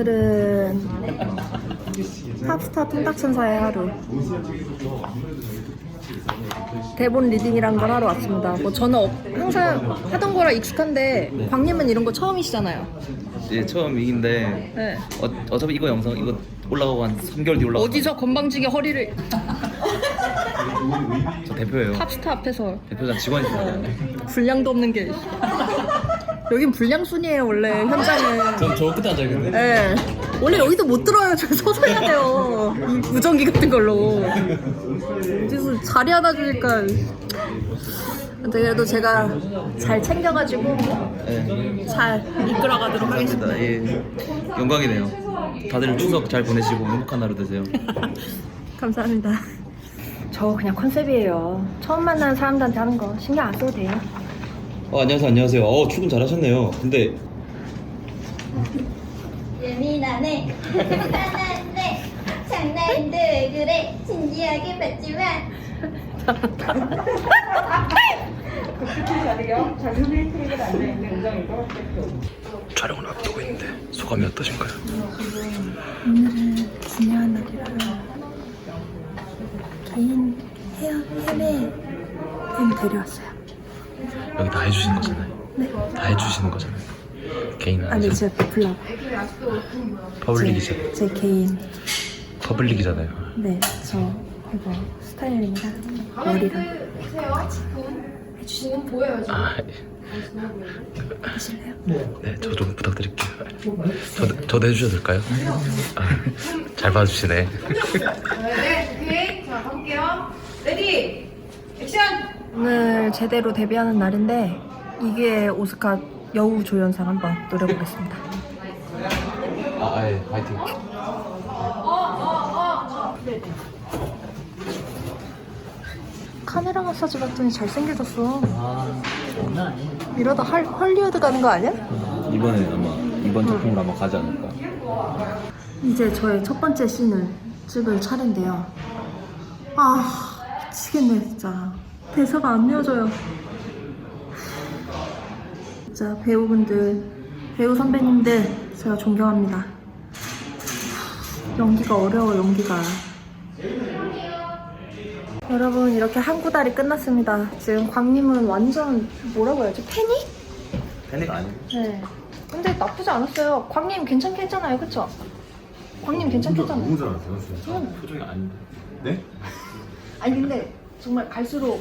오늘은 팝스타 통닭천사의 하루. 대본 리딩이란 걸 하러 왔습니다. 뭐 저는 어- 항상 하던 거라 익숙한데 광님은 이런 거 처음이시잖아요. 이제 처음이긴데 네. 어, 어차피 이거 영상 이거 올라가고 한 3개월 뒤 올라가 어디서 건방지게 허리를 저 대표예요 팝스타 앞에서 대표장 직원이시잖아요 분량도 없는 게. 여긴 분량순이에요 원래 현장은. 전 저 끝에 앉아있는데 네. 원래 여기도 못 들어요. 저 서서 해야 돼요. 이 무전기 같은 걸로. 어디서 자리 하나 주니까. 근데 그래도 제가 잘 챙겨가지고 네 잘 이끌어가도록 하겠습니다. 감사합니다 예 영광이네요 다들 추석 잘 보내시고 행복한 하루 되세요 감사합니다. 저 그냥 컨셉이에요. 처음 만나는 사람들한테 하는 거 신경 안 써도 돼요. 어 안녕하세요. 안녕하세요. 어 출근 잘하셨네요. 근데 예민하네. 화났네 장난인데 왜 그래? 진지하게 봤지만. 촬영을 앞두고 있는데 소감이 어떠신가요? 오늘은 중요한 날이라 개인 헤어 헤매 분 데려왔어요. 여기 다 해주시는 거잖아요 네. 다 해주시는 거잖아요 개인은 아니 제 블ог 퍼블릭이죠 제 개인 퍼블릭이잖아요 네, 저 이거 스타일링이랑 머리랑 아 하실래요? 네, 저 좀 부탁드릴게요. 저, 저도 해주셔도 될까요? 아, 잘 봐주시네. 네, 오케이. 자, 가볼게요. 레디! 액션! 오늘 제대로 데뷔하는 날인데 이게 오스카 여우 조연상 한번 노려보겠습니다. 아, 예, 파이팅. 카메라 마사지 받더니 잘생겨졌어. 아, 장난. 이러다 할, 헐리우드 가는 거 아니야? 이번에 아마, 이번 작품으로 아마 가지 않을까. 이제 저의 첫 번째 씬을 찍을 차례인데요. 아 미치겠네 진짜. 대사가 안 이어져요. 진짜 배우분들, 배우 선배님들 제가 존경합니다. 연기가 어려워 연기가. 여러분 이렇게 한 구달이 끝났습니다. 지금 광님은 완전 뭐라고 해야지 패닉? 패닉 아니에요? 네. 근데 나쁘지 않았어요. 광님 괜찮게 했잖아요, 그쵸? 광님 괜찮게 했잖아요. 너무 잘하세요, 진짜. 응. 표정이 아닌데. 네? 아니 근데 정말 갈수록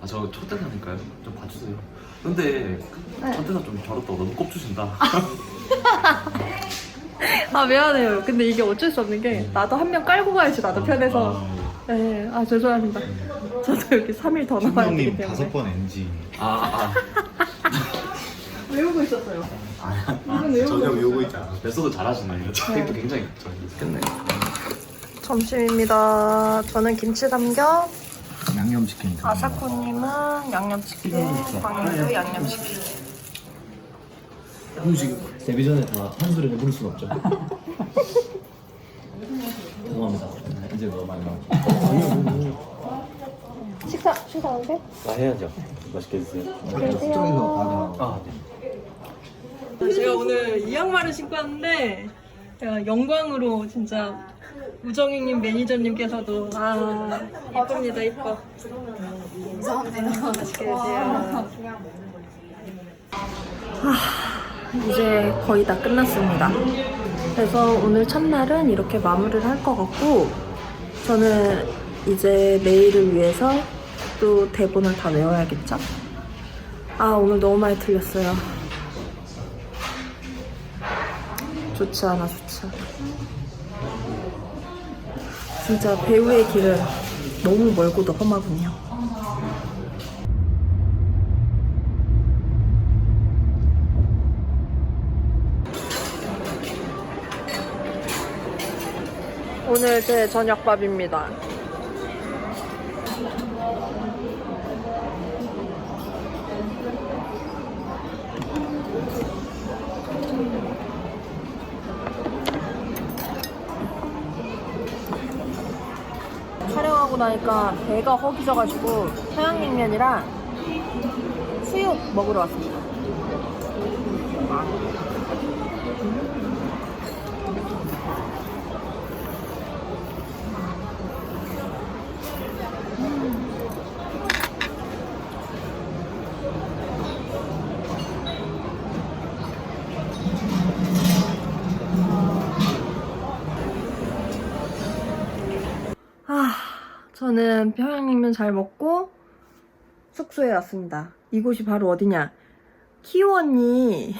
아, 저첫 대사니까요. 좀 봐주세요. 근데, 네. 첫 대사 좀 저렇다. 너무 꼽주신다. 아 미안해요. 근데 이게 어쩔 수 없는 게 나도 한 명 깔고 가야지 나도 편해서. 네, 아 죄송합니다. 저도 여기 3일 더 남아야 되기 때문에. 다섯 번 NG. 아, 아. 외우고 있었어요. 아, 이건 외우고 전혀. 외우고 있잖아. 메소드 잘하시네요. 책도 굉장히 좋겠네. 점심입니다. 저는 김치 삼겹, 양념치킨. 아사코님은 양념치킨, 광님도 양념치킨. 음식 데뷔 전에 다한 소리 해부를 수는 없죠. 죄송합니다. 이제 너무 많이 나왔죠. 식사 식사 안 돼? 나 해야죠. 맛있게 드세요. 안녕하세요. 아, 네. 제가 오늘 이 양말을 신고 왔는데 제가 영광으로 진짜 우정희님 매니저님께서도 아 이쁩니다 이뻐. 감사합니다 맛있게 드세요. 아, 이제 거의 다 끝났습니다. 그래서 오늘 첫날은 이렇게 마무리를 할 것 같고 저는 이제 내일을 위해서 또 대본을 다 외워야겠죠? 아 오늘 너무 많이 틀렸어요. 좋지 않아 좋지 진짜 배우의 길은 너무 멀고도 험하군요. 오늘 제 저녁밥입니다 촬영하고 나니까 배가 허기져가지고 평양냉면이랑 수육 먹으러 왔습니다. 아, 저는 평양냉면 잘 먹고 숙소에 왔습니다. 이곳이 바로 어디냐? 키오 언니.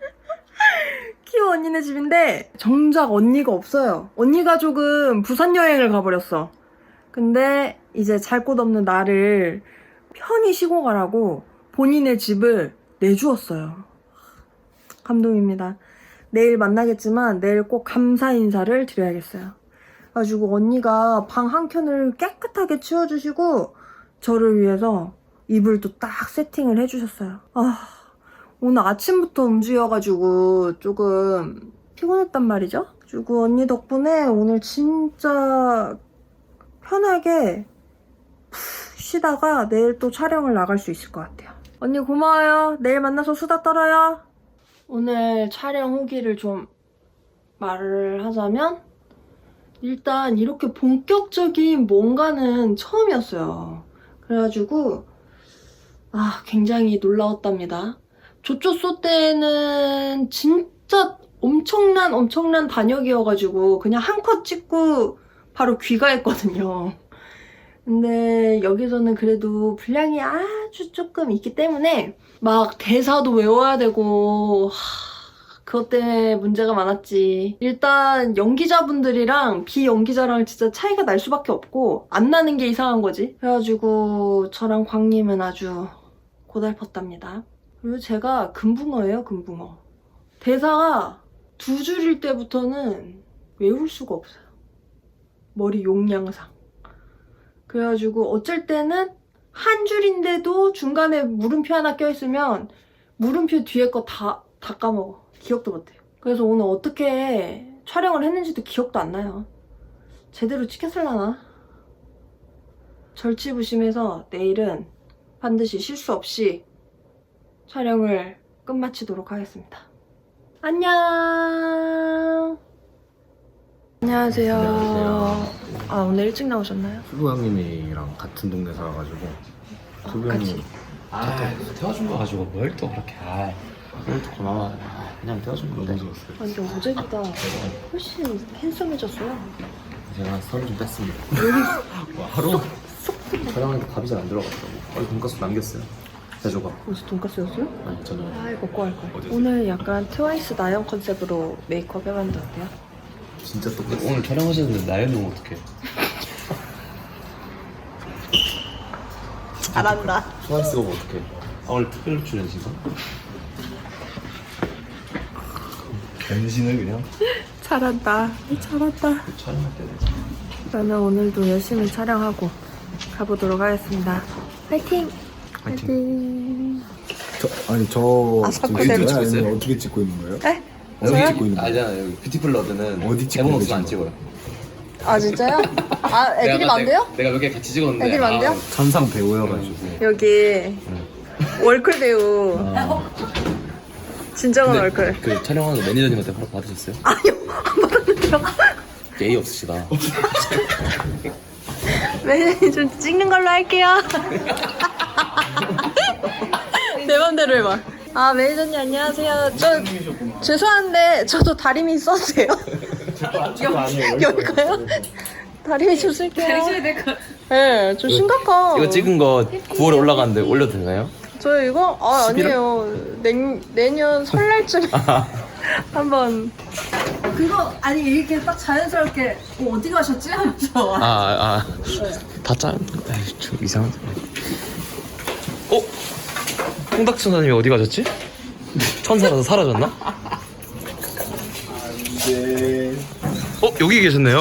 키오 언니네 집인데 정작 언니가 없어요. 언니 가족은 부산 여행을 가버렸어. 근데 이제 잘 곳 없는 나를 편히 쉬고 가라고 본인의 집을 내주었어요. 감동입니다. 내일 만나겠지만 내일 꼭 감사 인사를 드려야겠어요. 가지고 언니가 방 한 켠을 깨끗하게 치워주시고 저를 위해서 이불 도 딱 세팅을 해주셨어요. 아 오늘 아침부터 움직여가지고 조금 피곤했단 말이죠. 그리고 언니 덕분에 오늘 진짜 편하게 푹 쉬다가 내일 또 촬영을 나갈 수 있을 것 같아요. 언니 고마워요. 내일 만나서 수다 떨어요. 오늘 촬영 후기를 좀 말을 하자면 일단 이렇게 본격적인 뭔가는 처음이었어요. 그래가지고 아 굉장히 놀라웠답니다. 조조소 때는 진짜 엄청난 엄청난 단역이어가지고 그냥 한 컷 찍고 바로 귀가했거든요. 근데 여기서는 그래도 분량이 아주 조금 있기 때문에 막 대사도 외워야 되고 하, 그것 때문에 문제가 많았지. 일단 연기자분들이랑 비연기자랑 진짜 차이가 날 수밖에 없고 안 나는 게 이상한 거지. 그래가지고 저랑 광님은 아주 고달팠답니다. 그리고 제가 금붕어예요, 금붕어. 대사가 두 줄일 때부터는 외울 수가 없어요. 머리 용량상. 그래가지고 어쩔 때는 한 줄인데도 중간에 물음표 하나 껴있으면 물음표 뒤에 거 다, 다 까먹어. 기억도 못해요. 그래서 오늘 어떻게 촬영을 했는지도 기억도 안 나요. 제대로 찍혔을라나? 절치부심해서 내일은 반드시 실수 없이 촬영을 끝마치도록 하겠습니다. 안녕! 안녕하세요. 안녕하세요. 아, 오늘 일찍 나오셨나요? 수부 형님이랑 같은 동네 살아가지고 수부 같이. 형님 아 태워준 거 가지고 뭘 또 그렇게 아 고마워 아, 그냥 태워준 건데 너무 좋았어요 완전 어제보다 훨씬 핸섬해졌어요. 제가 살을 좀 뺐습니다 와, 하루 촬영하니까 밥이 잘 안 들어갔다고 어디 돈가스 남겼어요 제조가 무슨 돈까스였어요? 아니 저는 아, 먹고 갈 걸. 어디서? 오늘 약간 트와이스 나영 컨셉으로 메이크업 해봤는데 어때요? 진짜 똑같아 오늘 촬영하셨는데 나연 형 어떡해 잘한다. 트와이스가 뭐 어떡해 아 오늘 특별 출연이신가? 변신을 그냥 잘한다. 잘한다. 촬영할 때는 그러면 오늘도 열심히 촬영하고 가보도록 하겠습니다. 파이팅! 파이팅! 저, 아니 저 아, 지금 찍어요? 찍고 있어요? 아니면 어떻게 찍고 있는 거예요? 에? 어디 저요? 찍고 있는 거예요? 아니잖아 여기 뷰티플러드는 어디 찍고 대본 없으면 안 계신 찍어요 아, 진짜요? 아, 애드립 안 돼요? 내가 몇 개 같이 찍었는데 애드립 안 돼요? 천상 배우여가지고 여기 월클 배우. 진정한 월클. 그 촬영하는 거 매니저님한테 허락 받으셨어요? 아니요, 안 받았는데요. 예의 없으시다 네, 좀 찍는 걸로 할게요. 내 맘대로 해봐. 아, 매니저님 안녕하세요. 저 죄송한데 저도 다리미 써도 돼요? 여기가요? 다리미 좀 쓸게요. 네, 좀 심각한. 이거 찍은 거 9월에 올라가는데 올려도 되나요? 저 이거 아 아니에요. 내, 내년 설날쯤 한번. 그거 아니 이렇게 딱 자연스럽게 어, 어디 가셨지 하면서. 아, 아. 다 짠. 에이, 좀 이상한데. 어? 홍닥 천사님이 어디 가셨지? 천사라서 사라졌나? 어, 여기 계셨네요.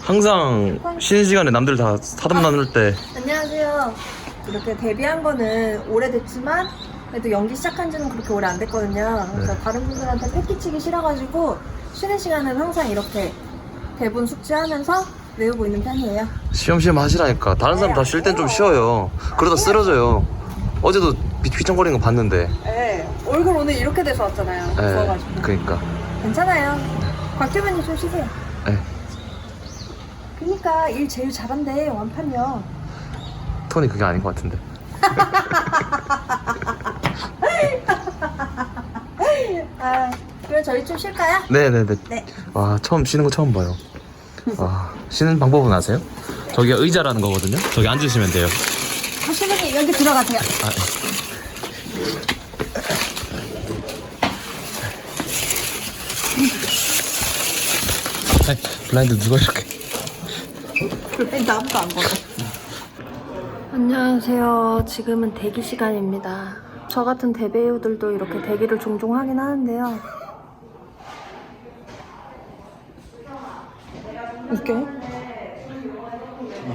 항상 쉬는 시간에 남들 다 사담 나눌 때 안녕하세요. 이렇게 데뷔한 거는 오래됐지만 그래도 연기 시작한 지는 그렇게 오래 안 됐거든요. 그래서 다른 분들한테 패기치기 싫어가지고 쉬는 시간은 항상 이렇게 대본 숙지하면서 외우고 있는 편이에요. 시험시험 하시라니까. 다른 사람 다 쉴 땐 좀 쉬어요. 그러다 쓰러져요. 어제도 휘청거리는 거 봤는데. 네, 얼굴 오늘 이렇게 돼서 왔잖아요. 네, 부어가지고. 그니까. 괜찮아요. 곽태만이 좀 쉬세요. 네. 그니까 일 제일 잘한대 완판이요. 톤이 그게 아닌 것 같은데. 아 그럼 저희 좀 쉴까요? 네네네. 네. 와, 처음 쉬는 거 처음 봐요. 와, 쉬는 방법은 아세요? 저기가 의자라는 거거든요. 저기 앉으시면 돼요. 박시분이 여기 들어가세요. 아, 네. 아이, 블라인드 누가 이렇게. 일단 아무도 안 걸어. 안녕하세요. 지금은 대기 시간입니다. 저 같은 대배우들도 이렇게 대기를 종종 하긴 하는데요. 웃겨요?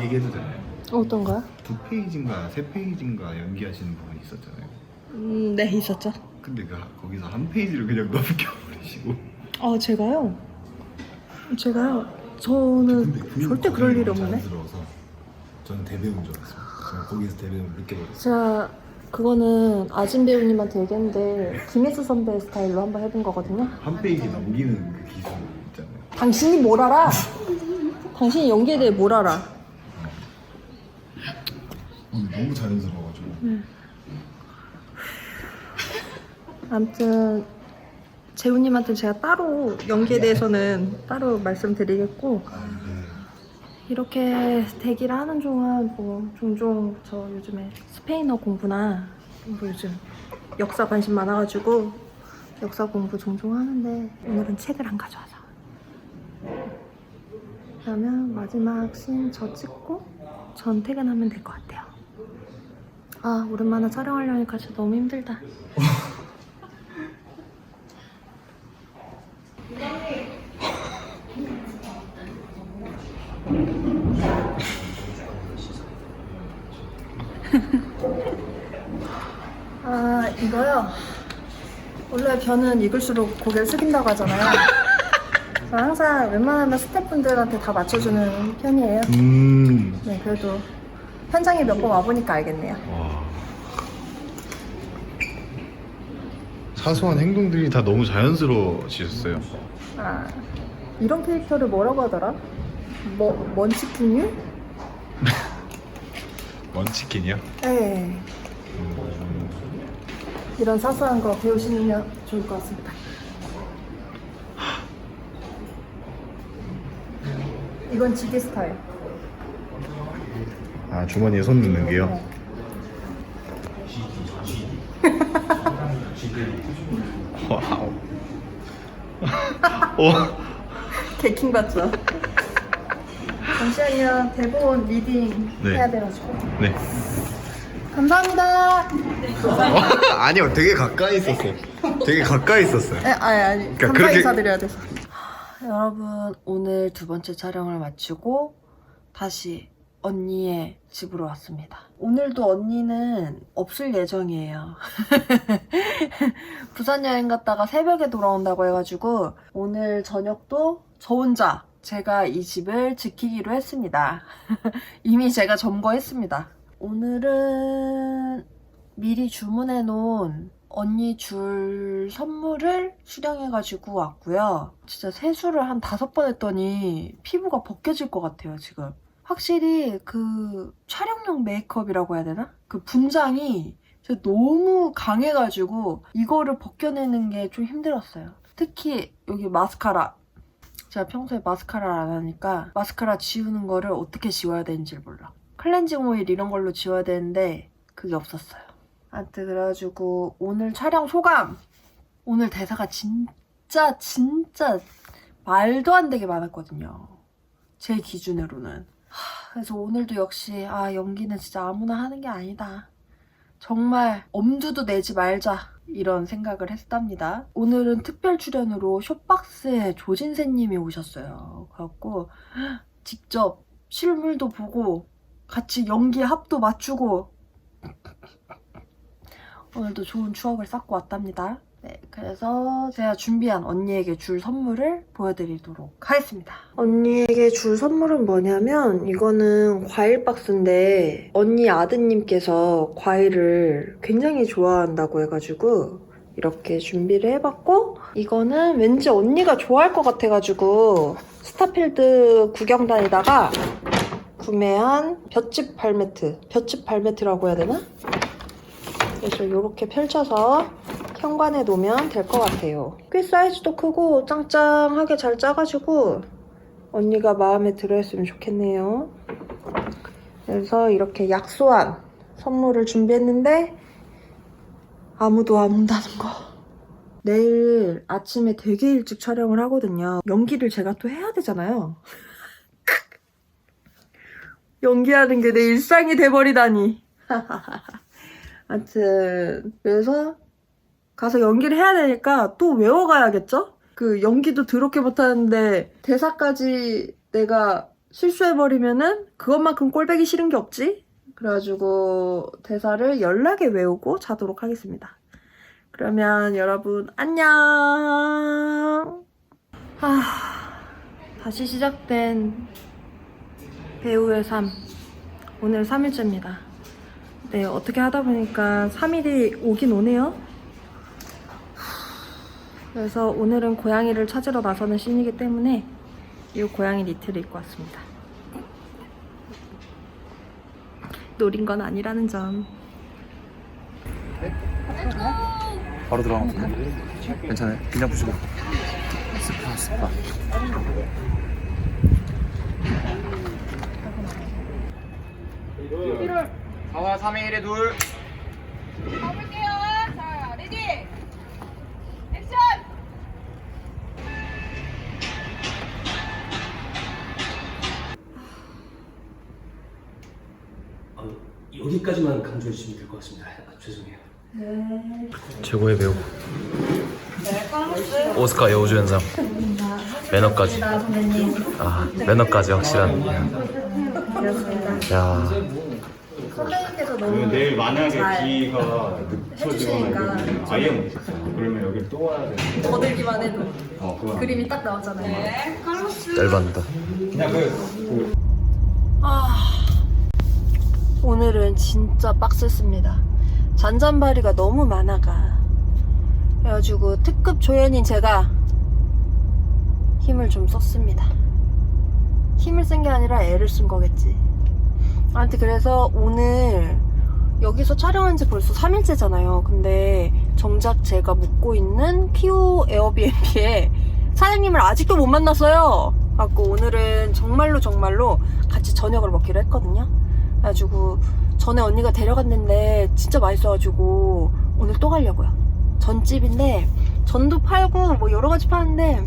얘기해도 되나요? 어떤 거요? 두 페이지인가 세 페이지인가 연기하시는 부분이 있었잖아요. 음, 네, 있었죠. 근데 그 거기서 한 페이지를 그냥 넘겨버리시고. 아, 제가요? 제가요? 저는 절대 그럴 일이? 들어서 저는 대배우인 줄 알았어요. 거기서 대배우를 느껴버렸어요. 제가 그거는 아진 배우님한테 얘기했는데 김혜수 선배 스타일로 한번 해본 거거든요. 한 페이지 넘기는 그 기술 있잖아요. 당신이 뭘 알아? 당신이 연기에 대해 뭘 알아? 오늘 너무 자연스러워가지고. 아무튼 재훈님한테 제가 따로 연기에 대해서는 따로 말씀드리겠고 이렇게 대기를 하는 동안 뭐 종종 저 요즘에 스페인어 공부나 뭐 요즘 역사 관심 많아가지고 역사 공부 종종 하는데 오늘은 책을 안 가져와서. 그러면 마지막 씬 저 찍고 전 퇴근하면 될 것 같아요. 아 오랜만에 촬영하려니까 진짜 너무 힘들다 이거요 원래 저는 익을수록 고개를 숙인다고 하잖아요 저 항상 웬만하면 스태프분들한테 다 맞춰주는 편이에요 음. 네 그래도 현장에 몇 번 와보니까 알겠네요 사소한 행동들이 다 너무 자연스러워지셨어요. 아 이런 캐릭터를 뭐라고 하더라? 뭐 먼치킨류? 먼치킨이요? 네 이런 사소한 거 배우시면 좋을 것 같습니다 이건 지게 스타일 아 주머니에 손 넣는 게요? 네. 와우. 오. 개킹 받죠? 잠시만요 대본 리딩 네. 해야 돼가지고 네. 감사합니다. 아니요, 되게 가까이 있었어요. 되게 가까이 있었어요. 에, 아니 아니 그러니까 감사 그렇게- 인사드려야 돼서. 여러분 오늘 두 번째 촬영을 마치고 다시 언니의 집으로 왔습니다. 오늘도 언니는 없을 예정이에요. 부산 여행 갔다가 새벽에 돌아온다고 해가지고 오늘 저녁도 저 혼자 제가 이 집을 지키기로 했습니다. 이미 제가 점거했습니다 오늘은 미리 주문해 놓은 언니 줄 선물을 수령해 가지고 왔고요. 진짜 세수를 한 다섯 번 했더니 피부가 벗겨질 것 같아요, 지금. 확실히 그 촬영용 메이크업이라고 해야 되나? 그 분장이 너무 강해가지고 이거를 벗겨내는 게 좀 힘들었어요. 특히 여기 마스카라. 제가 평소에 마스카라를 안 하니까 마스카라 지우는 거를 어떻게 지워야 되는지 몰라. 클렌징 오일 이런 걸로 지워야 되는데 그게 없었어요. 아무튼 그래가지고 오늘 촬영 소감! 오늘 대사가 진짜 진짜 말도 안 되게 많았거든요. 제 기준으로는. 하, 그래서 오늘도 역시 아 연기는 진짜 아무나 하는 게 아니다. 정말 엄두도 내지 말자 이런 생각을 했답니다. 오늘은 특별 출연으로 쇼박스의 조진세님이 오셨어요. 그래갖고 직접 실물도 보고 같이 연기 합도 맞추고 오늘도 좋은 추억을 쌓고 왔답니다. 네, 그래서 제가 준비한 언니에게 줄 선물을 보여드리도록 하겠습니다. 언니에게 줄 선물은 뭐냐면 이거는 과일 박스인데 언니 아드님께서 과일을 굉장히 좋아한다고 해가지고 이렇게 준비를 해봤고 이거는 왠지 언니가 좋아할 것 같아가지고 스타필드 구경 다니다가 구매한 볏짚 발매트 볏짚 발매트라고 해야 되나? 그래서 이렇게 펼쳐서 현관에 놓으면 될 것 같아요 꽤 사이즈도 크고 짱짱하게 잘 짜가지고 언니가 마음에 들어 했으면 좋겠네요 그래서 이렇게 약소한 선물을 준비했는데 아무도 안 온다는 거. 내일 아침에 되게 일찍 촬영을 하거든요. 연기를 제가 또 해야 되잖아요. 연기하는 게 내 일상이 돼버리다니. 아무튼 그래서 가서 연기를 해야 되니까 또 외워가야겠죠? 그 연기도 더럽게 못하는데 대사까지 내가 실수해버리면은 그것만큼 꼴배기 싫은 게 없지? 그래가지고 대사를 연락에 외우고 자도록 하겠습니다. 그러면 여러분 안녕. 아 다시 시작된 배우의 삶. 오늘 3일째입니다. 네 어떻게 하다 보니까 3일이 오긴 오네요. 그래서 오늘은 고양이를 찾으러 나서는 씬이기 때문에 이 고양이 니트를 입고 왔습니다. 노린 건 아니라는 점. 바로 들어가면 되네. 괜찮아요. 그냥 부시고. 스파 스파. 가볼게요. 자, 레디. 액션. 어, 여기까지만 강조해 주시면 될 것 같습니다. 아, 죄송해요. 최고의 배우. 오스카 여우주연상. 매너까지. 아 매너까지 확실한. 야 너무 내일 만약에 잘 비가 해주시니까 늦춰지거나 아예 못 있었어. 그러면 여기를 또 와야 돼. 거들기만 해도 어, 그거. 그림이 딱 나오잖아요. 열받는다 그냥 그 아, 오늘은 진짜 빡셌습니다. 잔잔바리가 너무 많아가. 그래가지고 특급 조연인 제가 힘을 좀 썼습니다. 힘을 쓴 게 아니라 애를 쓴 거겠지. 아무튼 그래서 오늘 여기서 촬영한 지 벌써 3일째잖아요. 근데 정작 제가 묵고 있는 피오 에어비앤비에 사장님을 아직도 못 만났어요. 갖고 오늘은 정말로 정말로 같이 저녁을 먹기로 했거든요. 그래가지고 전에 언니가 데려갔는데 진짜 맛있어가지고 오늘 또 가려고요. 전집인데 전도 팔고 뭐 여러 가지 파는데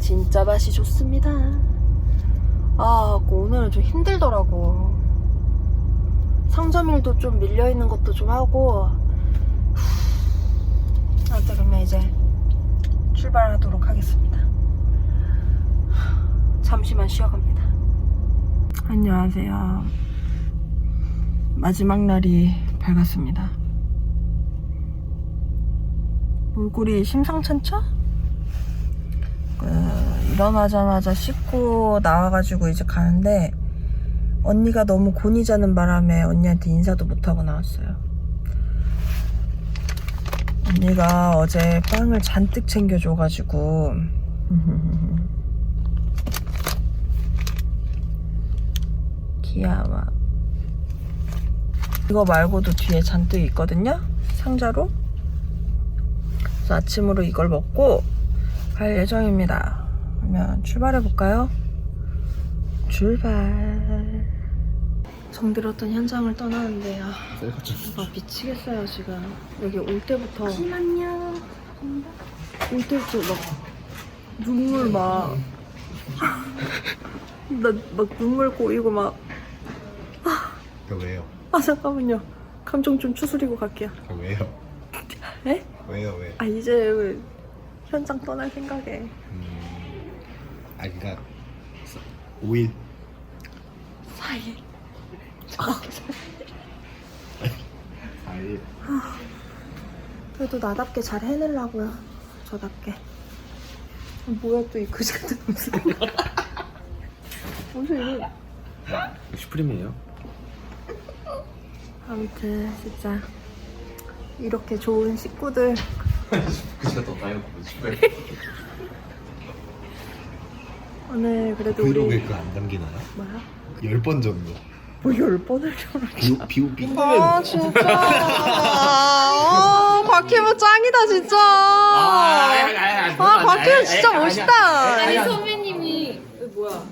진짜 맛이 좋습니다. 아, 그 오늘은 좀 힘들더라고. 상점일도 좀 밀려있는 것도 좀 하고. 아무튼 그러면 이제 출발하도록 하겠습니다. 잠시만 쉬어갑니다. 안녕하세요. 마지막 날이 밝았습니다. 얼굴이 심상찮죠? 그, 일어나자마자 씻고 나와가지고 이제 가는데 언니가 너무 곤이 자는 바람에 언니한테 인사도 못하고 나왔어요. 언니가 어제 빵을 잔뜩 챙겨줘가지고 귀여워. 이거 말고도 뒤에 잔뜩 있거든요? 상자로. 그래서 아침으로 이걸 먹고 갈 예정입니다. 그러면 출발해 볼까요? 출발. 정들었던 현장을 떠나는데, 아, 아 미치겠어요, 지금. 여기 올 때부터. 잠시만요. 올 때부터 막, 눈물 막. 나 막 눈물 고이고 막. 그 왜요? 아, 잠깐만요. 감정 좀 추스리고 갈게요. 그 왜요? 에? 왜요 왜? 아, 이제 현장 떠날 생각에. 아 그니까 5일 4일. 4일 그래도 나답게 잘 해내려고요. 저답게. 뭐야 또 이 그지 같은 모습. 무슨 이거. 슈프림이에요? 아무튼 진짜 이렇게 좋은 식구들 그지가 더 나이 먹고 오늘 그래도 브이로그에 우리 그거 안 담기나요? 뭐야? 10번 정도 뭐 열 번을 저렇게 비우 비우 비. 아 진짜. 아 곽희무 짱이다 진짜. 아 곽희무 진짜 멋있다. 아니 선배님이 뭐야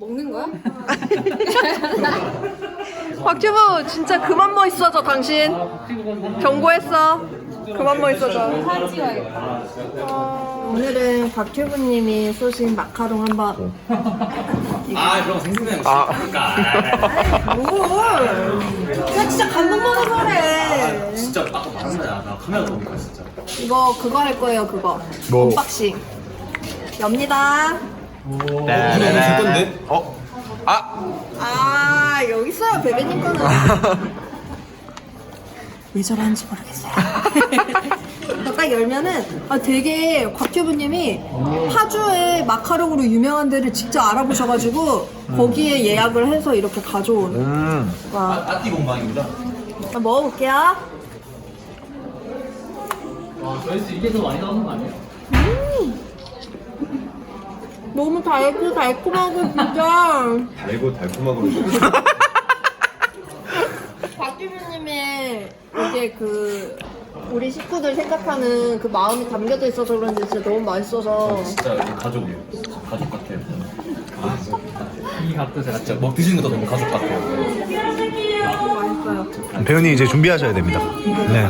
먹는 거야? 곽튜브 진짜 그만 멋있어져 당신. 경고했어 그만 멋있어져 어, 오늘은 곽튜브님이 쏘신 마카롱 한번 아 그럼 생생해. 아. 뭘? 야 진짜 감동받아서 그래 진짜 아까 말했잖아. 나 카메라 보니까 진짜. 이거 그거 할 거예요 그거 뭐? 언박싱 엽니다 건데? 어? 아! 아 여기 있어요 베베님 거는 왜 저러는지 모르겠어요 딱 열면은 아 되게 곽튜브님이 파주에 마카롱으로 유명한 데를 직접 알아보셔가지고 거기에 예약을 해서 이렇게 가져온 음. 와 따띠 공방입니다. 한번 먹어볼게요 저희스 이게 더 많이 나오는 거 아니에요? 너무 달고 달콤하고 진짜 달고 달콤하고 곽규빈님의 이게 그 우리 식구들 생각하는 그 마음이 담겨져 있어서 그런지 진짜 너무 맛있어서 진짜 가족이에요. 가족 같아요. 이 각도 제가 진짜 뭐 드시는 것도 너무 가족 같아요. 배우님 이제 준비하셔야 됩니다 네